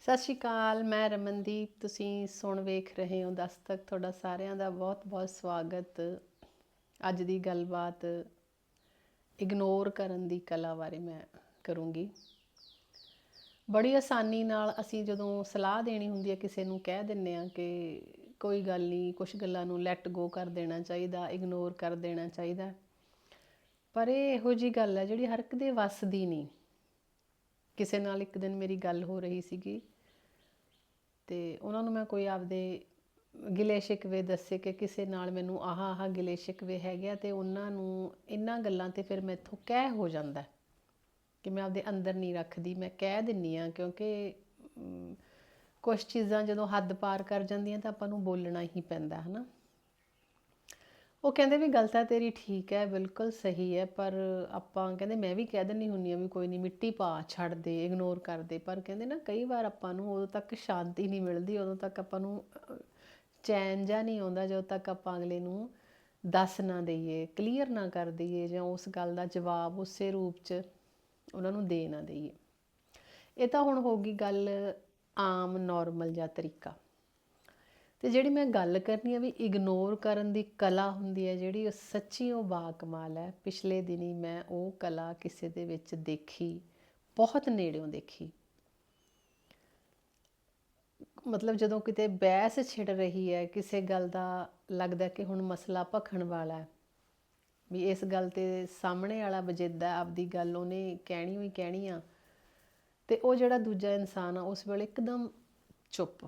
ਸਤਿ ਸ਼੍ਰੀ ਅਕਾਲ, ਮੈਂ ਰਮਨਦੀਪ, ਤੁਸੀਂ ਸੁਣ ਵੇਖ ਰਹੇ ਹੋ ਦਸਤਕ। ਤੁਹਾਡਾ ਸਾਰਿਆਂ ਦਾ ਬਹੁਤ-ਬਹੁਤ ਸਵਾਗਤ। ਅੱਜ ਦੀ ਗੱਲਬਾਤ ਇਗਨੋਰ ਕਰਨ ਦੀ ਕਲਾ ਬਾਰੇ ਮੈਂ ਕਰੂੰਗੀ। ਬੜੀ ਆਸਾਨੀ ਨਾਲ ਅਸੀਂ ਜਦੋਂ ਸਲਾਹ ਦੇਣੀ ਹੁੰਦੀ ਹੈ, ਕਿਸੇ ਨੂੰ ਕਹਿ ਦਿੰਨੇ ਆ ਕਿ ਕੋਈ ਗੱਲ ਨਹੀਂ ਕੁਝ ਗੱਲਾਂ ਨੂੰ ਲੈਟ ਗੋ ਕਰ ਦੇਣਾ ਚਾਹੀਦਾ ਇਗਨੋਰ ਕਰ ਦੇਣਾ ਚਾਹੀਦਾ। ਪਰ ਇਹ ਇਹੋ ਜੀ ਗੱਲ ਹੈ ਜਿਹੜੀ ਹਰ ਇੱਕ ਦੇ ਵੱਸ ਦੀ ਨਹੀਂ। ਕਿਸੇ ਨਾਲ ਇੱਕ ਦਿਨ ਮੇਰੀ ਗੱਲ ਹੋ ਰਹੀ ਸੀਗੀ ਤੇ ਉਹਨਾਂ ਨੂੰ ਮੈਂ ਕੋਈ ਆਪਦੇ ਗਿਲੇ ਸ਼ਿਕਵੇ ਦੱਸੇ ਕਿ ਕਿਸੇ ਨਾਲ ਮੈਨੂੰ ਆਹ ਆਹ ਗਿਲੇ ਸ਼ਿਕਵੇ ਹੈਗੇ ਆ ਤੇ ਉਹਨਾਂ ਨੂੰ ਇਹਨਾਂ ਗੱਲਾਂ ਤੇ ਫਿਰ ਮੈਥੋਂ ਕਹਿ ਹੋ ਜਾਂਦਾ ਕਿ ਮੈਂ ਆਪਦੇ ਅੰਦਰ ਨਹੀਂ ਰੱਖਦੀ, ਮੈਂ ਕਹਿ ਦਿੰਨੀ ਆ ਕਿਉਂਕਿ ਕੁਝ ਚੀਜ਼ਾਂ ਜਦੋਂ ਹੱਦ ਪਾਰ ਕਰ ਜਾਂਦੀਆਂ ਤਾਂ ਆਪਾਂ ਨੂੰ ਬੋਲਣਾ ਹੀ ਪੈਂਦਾ, ਹਨਾ? ਉਹ ਕਹਿੰਦੇ ਵੀ ਗੱਲ ਤਾਂ ਤੇਰੀ ਠੀਕ ਹੈ ਬਿਲਕੁਲ ਸਹੀ ਹੈ ਪਰ ਆਪਾਂ ਕਹਿੰਦੇ ਮੈਂ ਵੀ ਕਹਿ ਦਿੰਨੀ ਹੁੰਨੀ ਆ ਵੀ ਕੋਈ ਨਹੀਂ ਮਿੱਟੀ ਪਾ ਛੱਡ ਦੇ ਇਗਨੋਰ ਕਰ ਦੇ ਪਰ ਕਹਿੰਦੇ ਨਾ ਕਈ ਵਾਰ ਆਪਾਂ ਨੂੰ ਉਦੋਂ ਤੱਕ ਸ਼ਾਂਤੀ ਨਹੀਂ ਮਿਲਦੀ ਉਦੋਂ ਤੱਕ ਆਪਾਂ ਨੂੰ ਅਹ, ਚੈਨ ਜਾਂ ਨਹੀਂ ਆਉਂਦਾ ਜਦੋਂ ਤੱਕ ਆਪਾਂ ਅਗਲੇ ਨੂੰ ਦੱਸ ਨਾ ਦਈਏ ਕਲੀਅਰ ਨਾ ਕਰ ਦਈਏ ਜਾਂ ਉਸ ਗੱਲ ਦਾ ਜਵਾਬ ਉਸੇ ਰੂਪ 'ਚ ਉਹਨਾਂ ਨੂੰ ਦੇ ਨਾ ਦਈਏ। ਇਹ ਤਾਂ ਹੁਣ ਹੋਗੀ ਗੱਲ ਆਮ ਨਾਰਮਲ ਜਾਂ ਤਰੀਕਾ। ਤੇ ਜਿਹੜੀ ਮੈਂ ਗੱਲ ਕਰਨੀ ਆ ਵੀ ਇਗਨੋਰ ਕਰਨ ਦੀ ਕਲਾ ਹੁੰਦੀ ਹੈ ਜਿਹੜੀ, ਉਹ ਸੱਚੀ ਉਹ ਬਾ ਕਮਾਲ ਹੈ। ਪਿਛਲੇ ਦਿਨੀ ਮੈਂ ਉਹ ਕਲਾ ਕਿਸੇ ਦੇ ਵਿੱਚ ਦੇਖੀ, ਬਹੁਤ ਨੇੜਿਓਂ ਦੇਖੀ। ਮਤਲਬ ਜਦੋਂ ਕਿਤੇ ਬਹਿਸ ਛਿੜ ਰਹੀ ਹੈ, ਕਿਸੇ ਗੱਲ ਦਾ ਲੱਗਦਾ ਕਿ ਹੁਣ ਮਸਲਾ ਭਖਣ ਵਾਲਾ ਹੈ, ਵੀ ਇਸ ਗੱਲ ਤੇ ਸਾਹਮਣੇ ਵਾਲਾ ਵਜਿੱਦਾ ਆਪਦੀ ਗੱਲ ਉਹਨੇ ਕਹਿਣੀ ਹੋਈ ਕਹਿਣੀ ਆ, ਤੇ ਉਹ ਜਿਹੜਾ ਦੂਜਾ ਇਨਸਾਨ ਆ, ਉਸ ਵੇਲੇ ਇੱਕਦਮ ਚੁੱਪ।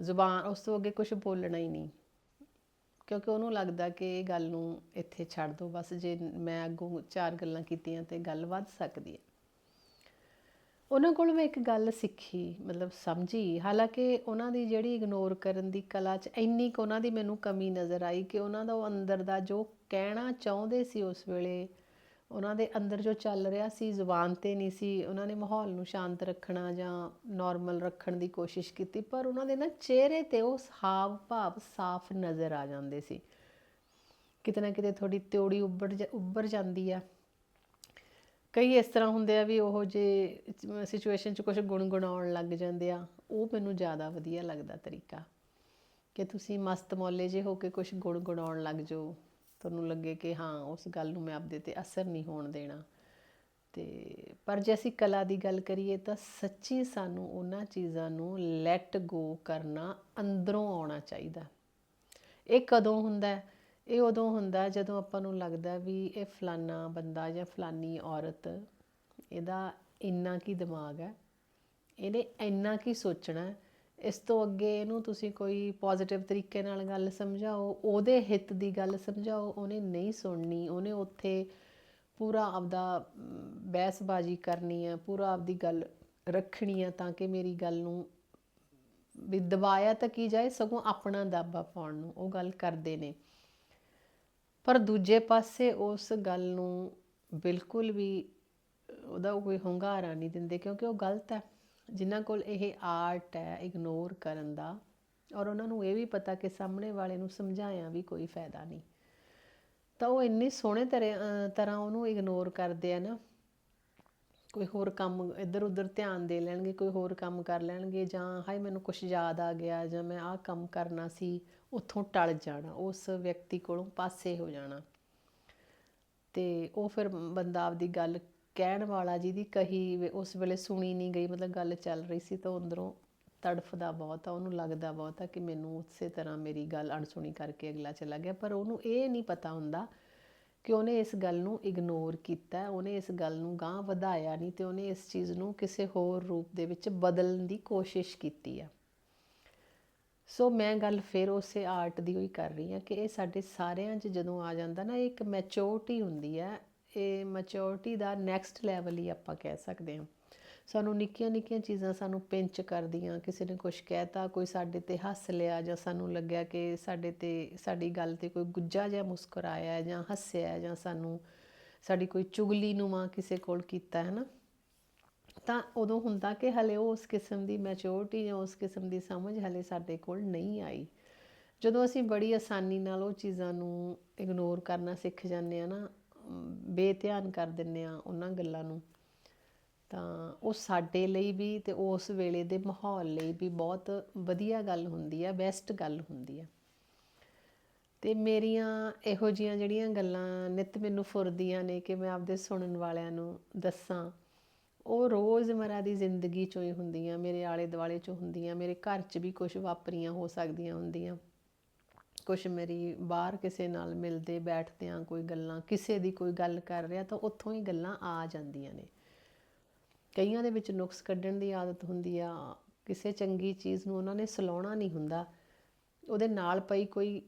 ਜ਼ੁਬਾਨ, ਉਸ ਤੋਂ ਅੱਗੇ ਕੁਝ ਬੋਲਣਾ ਹੀ ਨਹੀਂ। ਕਿਉਂਕਿ ਉਹਨੂੰ ਲੱਗਦਾ ਕਿ ਇਹ ਗੱਲ ਨੂੰ ਇੱਥੇ ਛੱਡ ਦੋ, ਬਸ ਜੇ ਮੈਂ ਅੱਗੋਂ ਚਾਰ ਗੱਲਾਂ ਕੀਤੀਆਂ ਤੇ ਗੱਲ ਵੱਧ ਸਕਦੀ ਹੈ। ਉਹਨਾਂ ਕੋਲ ਮੈਂ ਇੱਕ ਗੱਲ ਸਿੱਖੀ, ਮਤਲਬ ਸਮਝੀ। ਹਾਲਾਂਕਿ ਉਹਨਾਂ ਦੀ ਜਿਹੜੀ ਇਗਨੋਰ ਕਰਨ ਦੀ ਕਲਾ 'ਚ ਇੰਨੀ ਕੁ ਉਹਨਾਂ ਦੀ ਮੈਨੂੰ ਕਮੀ ਨਜ਼ਰ ਆਈ ਕਿ ਉਹਨਾਂ ਦਾ ਉਹ ਅੰਦਰ ਦਾ ਜੋ ਕਹਿਣਾ ਚਾਹੁੰਦੇ ਸੀ ਉਸ ਵੇਲੇ ਉਹਨਾਂ ਦੇ ਅੰਦਰ ਜੋ ਚੱਲ ਰਿਹਾ ਸੀ, ਜ਼ੁਬਾਨ ਤੇ ਨਹੀਂ ਸੀ, ਉਹਨਾਂ ਨੇ ਮਾਹੌਲ ਨੂੰ ਸ਼ਾਂਤ ਰੱਖਣਾ ਜਾਂ ਨਾਰਮਲ ਰੱਖਣ ਦੀ ਕੋਸ਼ਿਸ਼ ਕੀਤੀ, ਪਰ ਉਹਨਾਂ ਦੇ ਨਾ ਚਿਹਰੇ ਤੇ ਉਹ ਹਾਵ ਭਾਵ ਸਾਫ਼ ਨਜ਼ਰ ਆ ਜਾਂਦੇ ਸੀ। ਕਿਤੇ ਨਾ ਕਿਤੇ ਥੋੜੀ ਤਿਉੜੀ ਉੱਭਰ ਜਾ- ਉੱਭਰ ਜਾਂਦੀ ਆ। ਕਈ ਇਸ ਤਰ੍ਹਾਂ ਹੁੰਦੇ ਆ ਵੀ ਉਹ ਜੇ ਸਿਚੁਏਸ਼ਨ 'ਚ ਕੁਝ ਗੁਣਗੁਣਾਉਣ ਲੱਗ ਜਾਂਦੇ ਆ, ਉਹ ਮੈਨੂੰ ਜ਼ਿਆਦਾ ਵਧੀਆ ਲੱਗਦਾ ਤਰੀਕਾ। ਕਿ ਤੁਸੀਂ ਮਸਤ ਮੌਲੇ ਜੇ ਹੋ ਕੇ ਕੁਝ ਗੁਣਗੁਣਾਉਣ ਲੱਗ ਜਾਓ। ਤੁਹਾਨੂੰ ਲੱਗੇ ਕਿ ਹਾਂ, ਉਸ ਗੱਲ ਨੂੰ ਮੈਂ ਆਪਦੇ ਤੇ ਅਸਰ ਨਹੀਂ ਹੋਣ ਦੇਣਾ ਤੇ ਪਰ ਜੇ ਅਸੀਂ ਕਲਾ ਦੀ ਗੱਲ ਕਰੀਏ ਤਾਂ ਸੱਚੀ ਸਾਨੂੰ ਉਹਨਾਂ ਚੀਜ਼ਾਂ ਨੂੰ ਲੈਟ ਗੋ ਕਰਨਾ ਅੰਦਰੋਂ ਆਉਣਾ ਚਾਹੀਦਾ ਇਹ ਕਦੋਂ ਹੁੰਦਾ ਹੈ? ਇਹ ਉਦੋਂ ਹੁੰਦਾ ਜਦੋਂ ਆਪਾਂ ਨੂੰ ਲੱਗਦਾ ਵੀ ਇਹ ਫਲਾਨਾ ਬੰਦਾ ਜਾਂ ਫਲਾਨੀ ਔਰਤ, ਇਹਦਾ ਇੰਨਾ ਕੀ ਦਿਮਾਗ ਹੈ, ਇਹਨੇ ਇੰਨਾ ਕੀ ਸੋਚਣਾ ਹੈ। ਇਸ ਤੋਂ ਅੱਗੇ ਇਹਨੂੰ ਤੁਸੀਂ ਕੋਈ ਪੋਜ਼ਿਟਿਵ ਤਰੀਕੇ ਨਾਲ ਗੱਲ ਸਮਝਾਓ, ਉਹਦੇ ਹਿੱਤ ਦੀ ਗੱਲ ਸਮਝਾਓ, ਉਹਨੇ ਨਹੀਂ ਸੁਣਨੀ, ਉਹਨੇ ਉੱਥੇ ਪੂਰਾ ਆਪਦਾ ਬਹਿਸਬਾਜ਼ੀ ਕਰਨੀ ਹੈ ਪੂਰਾ ਆਪਦੀ ਗੱਲ ਰੱਖਣੀ ਆ ਤਾਂ ਕਿ ਮੇਰੀ ਗੱਲ ਨੂੰ ਵੀ ਦਬਾਇਆ ਤਾਂ ਕੀ ਜਾਏ, ਸਗੋਂ ਆਪਣਾ ਦਾਬਾ ਪਾਉਣ ਨੂੰ, ਉਹ ਗੱਲ ਕਰਦੇ ਨੇ। ਪਰ ਦੂਜੇ ਪਾਸੇ ਉਸ ਗੱਲ ਨੂੰ ਬਿਲਕੁਲ ਵੀ ਉਹਦਾ ਕੋਈ ਹੁੰਗਾਰਾ ਨਹੀਂ ਦਿੰਦੇ ਕਿਉਂਕਿ ਉਹ ਗਲਤ ਹੈ। ਜਿਨ੍ਹਾਂ ਕੋਲ ਇਹ ਆਰਟ ਹੈ, ਇਗਨੋਰ ਕਰਨ ਦਾ, ਔਰ ਉਹਨਾਂ ਨੂੰ ਇਹ ਵੀ ਪਤਾ ਕਿ ਸਾਹਮਣੇ ਵਾਲੇ ਨੂੰ ਸਮਝਾਇਆ ਵੀ ਕੋਈ ਫਾਇਦਾ ਨਹੀਂ। ਤਾਂ ਉਹ ਇੰਨੇ ਸੋਹਣੇ ਤਰ੍ਹਾਂ ਤਰ੍ਹਾਂ ਉਹਨੂੰ ਇਗਨੋਰ ਕਰਦੇ ਆ ਨਾ, ਕੋਈ ਹੋਰ ਕੰਮ ਇੱਧਰ ਉੱਧਰ ਧਿਆਨ ਦੇ ਲੈਣਗੇ, ਕੋਈ ਹੋਰ ਕੰਮ ਕਰ ਲੈਣਗੇ, ਜਾਂ ਹਾਏ ਮੈਨੂੰ ਕੁਝ ਯਾਦ ਆ ਗਿਆ, ਜਾਂ ਮੈਂ ਆਹ ਕੰਮ ਕਰਨਾ ਸੀ, ਉੱਥੋਂ ਟਲ ਜਾਣਾ, ਉਸ ਵਿਅਕਤੀ ਕੋਲੋਂ ਪਾਸੇ ਹੋ ਜਾਣਾ। ਤੇ ਉਹ ਫਿਰ ਬੰਦਾ ਆਪਦੀ ਗੱਲ ਕਹਿਣ ਵਾਲਾ ਜਿਹਦੀ ਕਹੀ ਵੇ- ਉਸ ਵੇਲੇ ਸੁਣੀ ਨਹੀਂ ਗਈ, ਮਤਲਬ ਗੱਲ ਚੱਲ ਰਹੀ ਸੀ ਤਾਂ ਅੰਦਰੋਂ ਤੜਫਦਾ ਬਹੁਤ ਆ, ਉਹਨੂੰ ਲੱਗਦਾ ਬਹੁਤ ਆ ਕਿ ਮੈਨੂੰ ਉਸੇ ਤਰ੍ਹਾਂ ਮੇਰੀ ਗੱਲ ਅਣਸੁਣੀ ਕਰਕੇ ਅਗਲਾ ਚਲਾ ਗਿਆ। ਪਰ ਉਹਨੂੰ ਇਹ ਨਹੀਂ ਪਤਾ ਹੁੰਦਾ ਕਿ ਉਹਨੇ ਇਸ ਗੱਲ ਨੂੰ ਇਗਨੋਰ ਕੀਤਾ, ਉਹਨੇ ਇਸ ਗੱਲ ਨੂੰ ਗਾਂਹ ਵਧਾਇਆ ਨਹੀਂ ਤੇ ਉਹਨੇ ਇਸ ਚੀਜ਼ ਨੂੰ ਕਿਸੇ ਹੋਰ ਰੂਪ ਦੇ ਵਿੱਚ ਬਦਲਣ ਦੀ ਕੋਸ਼ਿਸ਼ ਕੀਤੀ ਆ। ਸੋ ਮੈਂ ਗੱਲ ਫਿਰ ਉਸੇ ਆਰਟ ਦੀ ਹੋਈ ਕਰ ਰਹੀ ਹਾਂ ਕਿ ਇਹ ਸਾਡੇ ਸਾਰਿਆਂ 'ਚ ਜਦੋਂ ਆ ਜਾਂਦਾ ਨਾ, ਇਹ ਇੱਕ ਮੈਚੋਰਟੀ ਹੁੰਦੀ ਹੈ ਇਹ ਮੈਚੋਰਟੀ ਦਾ ਨੈਕਸਟ ਲੈਵਲ ਹੀ ਆਪਾਂ ਕਹਿ ਸਕਦੇ ਹਾਂ। ਸਾਨੂੰ ਨਿੱਕੀਆਂ ਨਿੱਕੀਆਂ ਚੀਜ਼ਾਂ ਸਾਨੂੰ ਪਿੰਚ ਕਰਦੀਆਂ, ਕਿਸੇ ਨੇ ਕੁਝ ਕਹਿਤਾ, ਕੋਈ ਸਾਡੇ ਤੇ ਹੱਸ ਲਿਆ ਜਾਂ ਸਾਨੂੰ ਲੱਗਿਆ ਕਿ ਸਾਡੇ ਤੇ, ਸਾਡੀ ਗੱਲ ਤੇ ਕੋਈ ਗੁੱਜਾ ਜਿਹਾ ਮੁਸਕਰਾਇਆ ਜਾਂ ਹੱਸਿਆ ਜਾਂ ਸਾਨੂੰ ਸਾਡੀ ਕੋਈ ਚੁਗਲੀ ਨੂੰਮਾ ਕਿਸੇ ਕੋਲ ਕੀਤਾ ਹੈ ਨਾ। ਤਾਂ ਉਦੋਂ ਹੁੰਦਾ ਕਿ ਹਲੇ ਉਹ ਉਸ ਕਿਸਮ ਦੀ ਮੈਚੋਰਟੀ ਜਾਂ ਉਸ ਕਿਸਮ ਦੀ ਸਮਝ ਹਲੇ ਸਾਡੇ ਕੋਲ ਨਹੀਂ ਆਈ। ਜਦੋਂ ਅਸੀਂ ਬੜੀ ਆਸਾਨੀ ਨਾਲ ਉਹ ਚੀਜ਼ਾਂ ਨੂੰ ਇਗਨੋਰ ਕਰਨਾ ਸਿੱਖ ਜਾਂਦੇ ਆ ਨਾ ਬੇਧਿਆਨ ਕਰ ਦਿੰਦੇ ਆ ਉਹਨਾਂ ਗੱਲਾਂ ਨੂੰ, ਤਾਂ ਉਹ ਸਾਡੇ ਲਈ ਵੀ ਤੇ ਉਸ ਵੇਲੇ ਦੇ ਮਾਹੌਲ ਲਈ ਵੀ ਬਹੁਤ ਵਧੀਆ ਗੱਲ ਹੁੰਦੀ ਆ ਬੈਸਟ ਗੱਲ ਹੁੰਦੀ ਆ। ਤੇ ਮੇਰੀਆਂ ਇਹੋ ਜੀਆਂ ਜਿਹੜੀਆਂ ਗੱਲਾਂ ਨਿਤ ਮੈਨੂੰ ਫੁਰਦੀਆਂ ਨੇ ਕਿ ਮੈਂ ਆਪਦੇ ਸੁਣਨ ਵਾਲਿਆਂ ਨੂੰ ਦੱਸਾਂ, ਉਹ ਰੋਜ਼ਮਰਾ ਦੀ ਜ਼ਿੰਦਗੀ ਚੋਂ ਹੀ ਹੁੰਦੀਆਂ, ਮੇਰੇ ਆਲੇ ਦੁਆਲੇ ਚੋਂ ਹੁੰਦੀਆਂ, ਮੇਰੇ ਘਰ 'ਚ ਵੀ ਕੁਝ ਵਾਪਰੀਆਂ, ਹੋ ਸਕਦੀਆਂ ਹੁੰਦੀਆਂ। ਕੁਛ ਮੇਰੀ ਬਾਹਰ ਕਿਸੇ ਨਾਲ ਮਿਲਦੇ ਬੈਠਦਿਆਂ ਕੋਈ ਗੱਲਾਂ, ਕਿਸੇ ਦੀ ਕੋਈ ਗੱਲ ਕਰ ਰਿਹਾ ਤਾਂ ਉੱਥੋਂ ਹੀ ਗੱਲਾਂ ਆ ਜਾਂਦੀਆਂ ਨੇ। ਕਈਆਂ ਦੇ ਵਿੱਚ ਨੁਕਸ ਕੱਢਣ ਦੀ ਆਦਤ ਹੁੰਦੀ ਆ, ਕਿਸੇ ਚੰਗੀ ਚੀਜ਼ ਨੂੰ ਉਹਨਾਂ ਨੇ ਸਲਾਉਣਾ ਨਹੀਂ ਹੁੰਦਾ। ਉਹਦੇ ਨਾਲ ਪਈ ਕੋਈ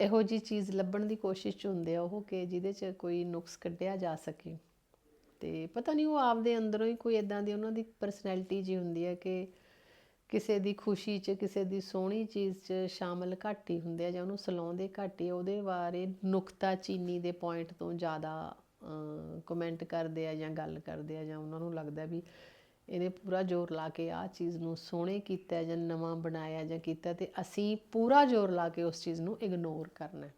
ਇਹੋ ਜੀ ਚੀਜ਼ ਲੱਭਣ ਦੀ ਕੋਸ਼ਿਸ਼ 'ਚ ਹੁੰਦੇ ਆ ਉਹ ਕਿ ਜਿਹਦੇ 'ਚ ਕੋਈ ਨੁਕਸ ਕੱਢਿਆ ਜਾ ਸਕੇ। ਤੇ ਪਤਾ ਨਹੀਂ ਉਹ ਆਪਦੇ ਅੰਦਰੋਂ ਹੀ ਕੋਈ ਇਦਾਂ ਦੀ ਉਹਨਾਂ ਦੀ ਪਰਸਨੈਲਿਟੀ ਜੀ ਹੁੰਦੀ ਹੈ ਕਿ ਕਿਸੇ ਦੀ ਖੁਸ਼ੀ 'ਚ, ਕਿਸੇ ਦੀ ਸੋਹਣੀ ਚੀਜ਼ 'ਚ ਸ਼ਾਮਲ ਘੱਟ ਹੀ ਹੁੰਦੇ ਆ ਜਾਂ ਉਹਨੂੰ ਸਲਾਉਂਦੇ ਘੱਟ ਹੀ ਉਹਦੇ ਬਾਰੇ ਨੁਕਤਾ ਚੀਨੀ ਦੇ ਪੁਆਇੰਟ ਤੋਂ ਜ਼ਿਆਦਾ ਕਮੈਂਟ ਕਰਦੇ ਆ ਜਾਂ ਗੱਲ ਕਰਦੇ ਆ ਜਾਂ ਉਹਨਾਂ ਨੂੰ ਲੱਗਦਾ ਵੀ ਇਹਨੇ ਪੂਰਾ ਜ਼ੋਰ ਲਾ ਕੇ ਆਹ ਚੀਜ਼ ਨੂੰ ਸੋਹਣੇ ਕੀਤਾ ਜਾਂ ਨਵਾਂ ਬਣਾਇਆ ਜਾਂ ਕੀਤਾ ਤੇ ਅਸੀਂ ਪੂਰਾ ਜ਼ੋਰ ਲਾ ਕੇ ਉਸ ਚੀਜ਼ ਨੂੰ ਇਗਨੋਰ ਕਰਨਾ।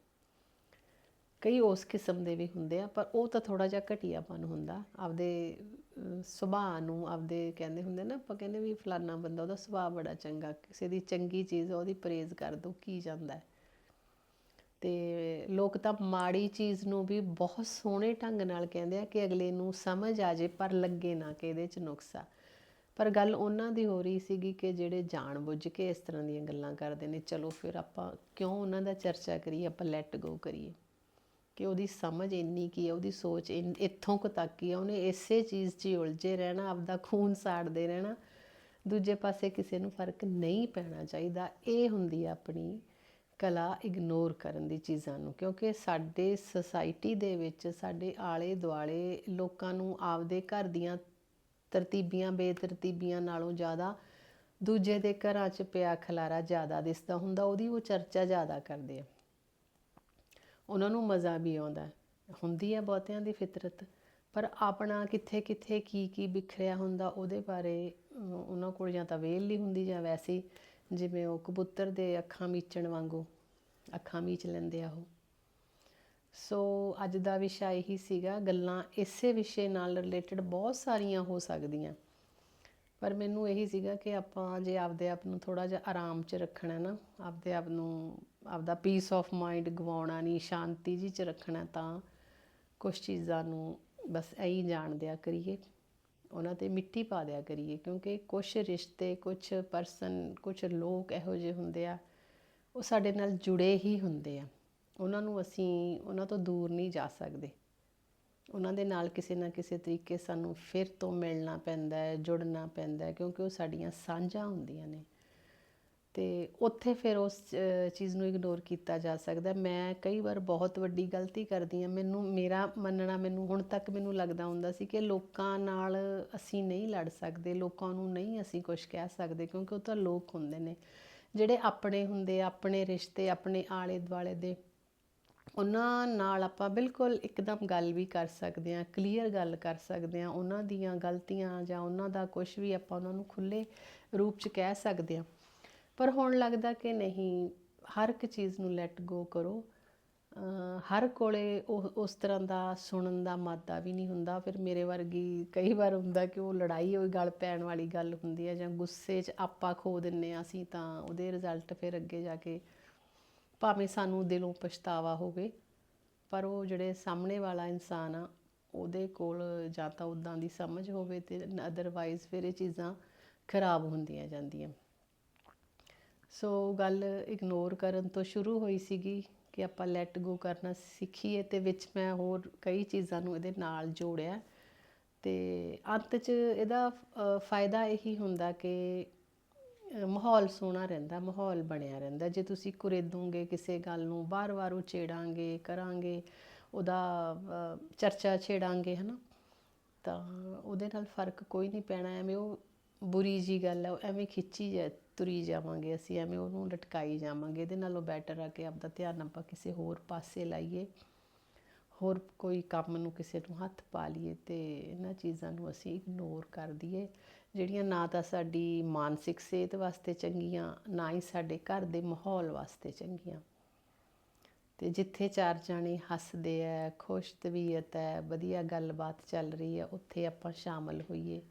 ਕਈ ਉਸ ਕਿਸਮ ਦੇ ਵੀ ਹੁੰਦੇ ਆ, ਪਰ ਉਹ ਤਾਂ ਥੋੜਾ ਜਿਹਾ ਘਟੀਆਪਨ ਹੁੰਦਾ, ਆਪਦੇ ਸੁਭਾਅ ਨੂੰ ਆਪਦੇ ਕਹਿੰਦੇ ਹੁੰਦੇ ਨਾ, ਆਪਾਂ ਕਹਿੰਦੇ ਵੀ ਫਲਾਨਾ ਬੰਦਾ ਉਹਦਾ ਸੁਭਾਅ ਬੜਾ ਚੰਗਾ, ਕਿਸੇ ਦੀ ਚੰਗੀ ਚੀਜ਼ ਉਹਦੀ ਪ੍ਰੇਜ਼ ਕਰ ਦੋ, ਕੀ ਜਾਂਦਾ ਹੈ। ਤੇ ਲੋਕ ਤਾਂ ਮਾੜੀ ਚੀਜ਼ ਨੂੰ ਵੀ ਬਹੁਤ ਸੋਹਣੇ ਢੰਗ ਨਾਲ ਕਹਿੰਦੇ ਆ ਕਿ ਅਗਲੇ ਨੂੰ ਸਮਝ ਆ ਜੇ, ਪਰ ਲੱਗੇ ਨਾ ਕਿ ਇਹਦੇ 'ਚ ਨੁਕਸਾ ਪਰ ਗੱਲ ਉਹਨਾਂ ਦੀ ਹੋ ਰਹੀ ਸੀਗੀ ਕਿ ਜਿਹੜੇ ਜਾਣ ਬੁੱਝ ਕੇ ਇਸ ਤਰ੍ਹਾਂ ਦੀਆਂ ਗੱਲਾਂ ਕਰਦੇ ਨੇ, ਚਲੋ ਫਿਰ ਆਪਾਂ ਕਿਉਂ ਉਹਨਾਂ ਦਾ ਚਰਚਾ ਕਰੀਏ, ਆਪਾਂ ਲੈਟ ਗੋ ਕਰੀਏ ਕਿ ਉਹਦੀ ਸਮਝ ਇੰਨੀ ਕੀ ਹੈ, ਉਹਦੀ ਸੋਚ ਇੰਨ- ਇੱਥੋਂ ਕੁ ਤੱਕ ਹੀ ਆ ਉਹਨੇ ਇਸੇ ਚੀਜ਼ 'ਚ ਹੀ ਉਲਝੇ ਰਹਿਣਾ, ਆਪਦਾ ਖੂਨ ਸਾੜਦੇ ਰਹਿਣਾ। ਦੂਜੇ ਪਾਸੇ ਕਿਸੇ ਨੂੰ ਫ਼ਰਕ ਨਹੀਂ ਪੈਣਾ ਚਾਹੀਦਾ। ਇਹ ਹੁੰਦੀ ਆ ਆਪਣੀ ਕਲਾ ਇਗਨੋਰ ਕਰਨ ਦੀ ਚੀਜ਼ਾਂ ਨੂੰ, ਕਿਉਂਕਿ ਸਾਡੇ ਸੋਸਾਇਟੀ ਦੇ ਵਿੱਚ, ਸਾਡੇ ਆਲੇ ਦੁਆਲੇ ਲੋਕਾਂ ਨੂੰ ਆਪਦੇ ਘਰ ਦੀਆਂ ਤਰਤੀਬੀਆਂ, ਬੇਤਰਤੀਬੀਆਂ ਨਾਲੋਂ ਜ਼ਿਆਦਾ ਦੂਜੇ ਦੇ ਘਰਾਂ 'ਚ ਪਿਆ ਖਲਾਰਾ ਜ਼ਿਆਦਾ ਦਿਸਦਾ ਹੁੰਦਾ, ਉਹਦੀ ਉਹ ਚਰਚਾ ਜ਼ਿਆਦਾ ਕਰਦੇ ਆ। ਉਹਨਾਂ ਨੂੰ ਮਜ਼ਾ ਵੀ ਆਉਂਦਾ ਹੁੰਦੀ ਹੈ ਬਹੁਤਿਆਂ ਦੀ ਫਿਤਰਤ, ਪਰ ਆਪਣਾ ਕਿੱਥੇ ਕਿੱਥੇ ਕੀ ਕੀ ਵਿਖਰਿਆ ਹੁੰਦਾ ਉਹਦੇ ਬਾਰੇ ਉਹਨਾਂ ਕੋਲ ਜਾਂ ਤਾਂ ਵੇਲ ਨਹੀਂ ਹੁੰਦੀ ਜਾਂ ਵੈਸੇ, ਜਿਵੇਂ ਉਹ ਕਬੂਤਰ ਦੇ ਅੱਖਾਂ ਮੀਚਣ ਵਾਂਗੂ, ਅੱਖਾਂ ਮੀਚ ਲੈਂਦੇ ਆ ਉਹ। ਸੋ ਅੱਜ ਦਾ ਵਿਸ਼ਾ ਇਹੀ ਸੀਗਾ, ਗੱਲਾਂ ਇਸੇ ਵਿਸ਼ੇ ਨਾਲ ਰਿਲੇਟਡ ਬਹੁਤ ਸਾਰੀਆਂ ਹੋ ਸਕਦੀਆਂ। ਪਰ ਮੈਨੂੰ ਇਹੀ ਸੀਗਾ ਕਿ ਆਪਾਂ ਜੇ ਆਪਦੇ ਆਪ ਨੂੰ ਥੋੜਾ ਜਿਹਾ ਆਰਾਮ 'ਚ ਰੱਖਣਾ ਨਾ, ਆਪਦੇ ਆਪ ਨੂੰ ਆਪਦਾ ਪੀਸ ਆਫ ਮਾਈਂਡ ਗਵਾਉਣਾ ਨਹੀਂ, ਸ਼ਾਂਤੀ ਜੀ 'ਚ ਰੱਖਣਾ, ਤਾਂ ਕੁਝ ਚੀਜ਼ਾਂ ਨੂੰ ਬਸ ਐਂ ਜਾਣ ਦਿਆ ਕਰੀਏ। ਉਹਨਾਂ ਤੇ ਮਿੱਟੀ ਪਾ ਦਿਆ ਕਰੀਏ, ਕਿਉਂਕਿ ਕੁਝ ਰਿਸ਼ਤੇ ਕੁਝ ਪਰਸਨ ਕੁਝ ਲੋਕ ਇਹੋ ਜਿਹੇ ਹੁੰਦੇ ਆ, ਉਹ ਸਾਡੇ ਨਾਲ ਜੁੜੇ ਹੀ ਹੁੰਦੇ ਆ। ਉਹਨਾਂ ਨੂੰ ਅਸੀਂ, ਉਹਨਾਂ ਤੋਂ ਦੂਰ ਨਹੀਂ ਜਾ ਸਕਦੇ। ਉਹਨਾਂ ਦੇ ਨਾਲ ਕਿਸੇ ਨਾ ਕਿਸੇ ਤਰੀਕੇ ਸਾਨੂੰ ਫਿਰ ਤੋਂ ਮਿਲਣਾ ਪੈਂਦਾ ਹੈ, ਜੁੜਨਾ ਪੈਂਦਾ ਹੈ, ਕਿਉਂਕਿ ਉਹ ਸਾਡੀਆਂ ਸਾਂਝਾਂ ਹੁੰਦੀਆਂ ਨੇ। ਤੇ ਉੱਥੇ ਫਿਰ ਉਸ ਚੀਜ਼ ਨੂੰ ਇਗਨੋਰ ਕੀਤਾ ਜਾ ਸਕਦਾ ਮੈਂ ਕਈ ਵਾਰ ਬਹੁਤ ਵੱਡੀ ਗਲਤੀ ਕਰਦੀ ਹਾਂ। ਮੈਨੂੰ, ਮੇਰਾ ਮੰਨਣਾ ਮੈਨੂੰ ਹੁਣ ਤੱਕ ਮੈਨੂੰ ਲੱਗਦਾ ਹੁੰਦਾ ਸੀ ਕਿ ਲੋਕਾਂ ਨਾਲ ਅਸੀਂ ਨਹੀਂ ਲੜ ਸਕਦੇ, ਲੋਕਾਂ ਨੂੰ ਨਹੀਂ ਅਸੀਂ ਕੁਝ ਕਹਿ ਸਕਦੇ, ਕਿਉਂਕਿ ਉਹ ਤਾਂ ਲੋਕ ਹੁੰਦੇ ਨੇ। ਜਿਹੜੇ ਆਪਣੇ ਹੁੰਦੇ, ਆਪਣੇ ਰਿਸ਼ਤੇ, ਆਪਣੇ ਆਲੇ ਦੁਆਲੇ ਦੇ ਉਹਨਾਂ ਨਾਲ ਆਪਾਂ ਬਿਲਕੁਲ ਇੱਕਦਮ ਗੱਲ ਵੀ ਕਰ ਸਕਦੇ ਹਾਂ ਕਲੀਅਰ ਗੱਲ ਕਰ ਸਕਦੇ ਹਾਂ, ਉਹਨਾਂ ਦੀਆਂ ਗਲਤੀਆਂ ਜਾਂ ਉਹਨਾਂ ਦਾ ਕੁਝ ਵੀ ਆਪਾਂ ਉਹਨਾਂ ਨੂੰ ਖੁੱਲੇ ਰੂਪ 'ਚ ਕਹਿ ਸਕਦੇ ਹਾਂ। ਪਰ ਹੁਣ ਲੱਗਦਾ ਕਿ ਨਹੀਂ, ਹਰ ਇੱਕ ਚੀਜ਼ ਨੂੰ ਲੈਟ ਗੋ ਕਰੋ। ਹਰ ਕੋਲੇ ਉਹ, ਉਸ ਤਰ੍ਹਾਂ ਦਾ ਸੁਣਨ ਦਾ ਮਾਦਾ ਵੀ ਨਹੀਂ ਹੁੰਦਾ। ਫਿਰ ਮੇਰੇ ਵਰਗੀ ਕਈ ਵਾਰ ਹੁੰਦਾ ਕਿ ਉਹ ਲੜਾਈ ਹੋਈ, ਗੱਲ ਪੈਣ ਵਾਲੀ ਗੱਲ ਹੁੰਦੀ ਹੈ ਜਾਂ ਗੁੱਸੇ 'ਚ ਆਪਾਂ ਖੋ ਦਿੰਨੇ ਆ ਅਸੀਂ ਤਾਂ ਉਹਦੇ ਰਿਜ਼ਲਟ ਫਿਰ ਅੱਗੇ ਜਾ ਕੇ ਭਾਵੇਂ ਸਾਨੂੰ ਦਿਲੋਂ ਪਛਤਾਵਾ ਹੋਵੇ, ਪਰ ਉਹ ਜਿਹੜੇ ਸਾਹਮਣੇ ਵਾਲਾ ਇਨਸਾਨ ਆ, ਉਹਦੇ ਕੋਲ ਜਾਂ ਤਾਂ ਉਦਾਂ ਦੀ ਸਮਝ ਹੋਵੇ ਤੇ ਅਦਰਵਾਈਜ਼ ਫਿਰ ਇਹ ਚੀਜ਼ਾਂ ਖਰਾਬ ਹੁੰਦੀਆਂ ਜਾਂਦੀਆਂ। ਸੋ ਗੱਲ ਇਗਨੋਰ ਕਰਨ ਤੋਂ ਸ਼ੁਰੂ ਹੋਈ ਸੀਗੀ ਕਿ ਆਪਾਂ ਲੈਟ ਗੋ ਕਰਨਾ ਸਿੱਖੀਏ ਤੇ ਵਿੱਚ ਮੈਂ ਹੋਰ ਕਈ ਚੀਜ਼ਾਂ ਨੂੰ ਇਹਦੇ ਨਾਲ ਜੋੜਿਆ। ਤੇ ਅੰਤ 'ਚ ਇਹਦਾ ਫਾਇਦਾ ਇਹੀ ਹੁੰਦਾ ਕਿ ਮਾਹੌਲ ਸੋਹਣਾ ਰਹਿੰਦਾ, ਮਾਹੌਲ ਬਣਿਆ ਰਹਿੰਦਾ। ਜੇ ਤੁਸੀਂ ਕੁਰੇਦੋਗੇ ਕਿਸੇ ਗੱਲ ਨੂੰ ਵਾਰ-ਵਾਰ ਉਚੇੜਾਂਗੇ, ਕਰਾਂਗੇ, ਉਹਦਾ ਚਰਚਾ ਛੇੜਾਂਗੇ, ਹਨਾ, ਤਾਂ ਉਹਦੇ ਨਾਲ ਫ਼ਰਕ ਕੋਈ ਨਹੀਂ ਪੈਣਾ। ਐਵੇਂ ਉਹ ਬੁਰੀ ਜੀ ਗੱਲ ਹੈ ਐਵੇਂ ਖਿੱਚੀ ਜਾ, ਤੁਰੀ ਜਾਵਾਂਗੇ ਅਸੀਂ, ਐਵੇਂ ਉਹਨੂੰ ਲਟਕਾਈ ਜਾਵਾਂਗੇ। ਇਹਦੇ ਨਾਲੋਂ ਬੈਟਰ ਆ ਕਿ ਆਪਦਾ ਧਿਆਨ ਆਪਾਂ ਕਿਸੇ ਹੋਰ ਪਾਸੇ ਲਾਈਏ, ਹੋਰ ਕੋਈ ਕੰਮ ਨੂੰ ਕਿਸੇ ਨੂੰ ਹੱਥ ਪਾ ਲਈਏ ਤੇ ਇਹਨਾਂ ਚੀਜ਼ਾਂ ਨੂੰ ਅਸੀਂ ਇਗਨੋਰ ਕਰ ਦਈਏ। ਜਿਹੜੀਆਂ ਨਾ ਤਾਂ ਸਾਡੀ ਮਾਨਸਿਕ ਸਿਹਤ ਵਾਸਤੇ ਚੰਗੀਆਂ, ਨਾ ਹੀ ਸਾਡੇ ਘਰ ਦੇ ਮਾਹੌਲ ਵਾਸਤੇ ਚੰਗੀਆਂ। ਤੇ ਜਿੱਥੇ ਚਾਰ ਜਾਣੇ ਹੱਸਦੇ ਐ, ਖੁਸ਼ ਤਬੀਅਤ ਹੈ ਵਧੀਆ ਗੱਲਬਾਤ ਚੱਲ ਰਹੀ ਹੈ ਉੱਥੇ ਆਪਾਂ ਸ਼ਾਮਲ ਹੋਈਏ।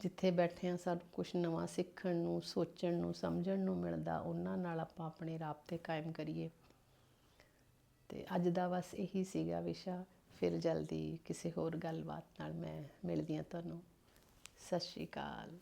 ਜਿੱਥੇ ਬੈਠੇ ਆ, ਸਾਨੂੰ ਕੁਝ ਨਵਾਂ ਸਿੱਖਣ ਨੂੰ, ਸੋਚਣ ਨੂੰ, ਸਮਝਣ ਨੂੰ ਮਿਲਦਾ, ਉਹਨਾਂ ਨਾਲ ਆਪਾਂ ਆਪਣੇ ਰਾਬਤੇ ਕਾਇਮ ਕਰੀਏ। ਤੇ ਅੱਜ ਦਾ ਬਸ ਇਹੀ ਸੀਗਾ ਵਿਸ਼ਾ। ਫਿਰ ਜਲਦੀ ਕਿਸੇ ਹੋਰ ਗੱਲਬਾਤ ਨਾਲ ਮੈਂ ਮਿਲਦੀ ਹਾਂ ਤੁਹਾਨੂੰ। ਸਤਿ ਸ਼੍ਰੀ ਅਕਾਲ।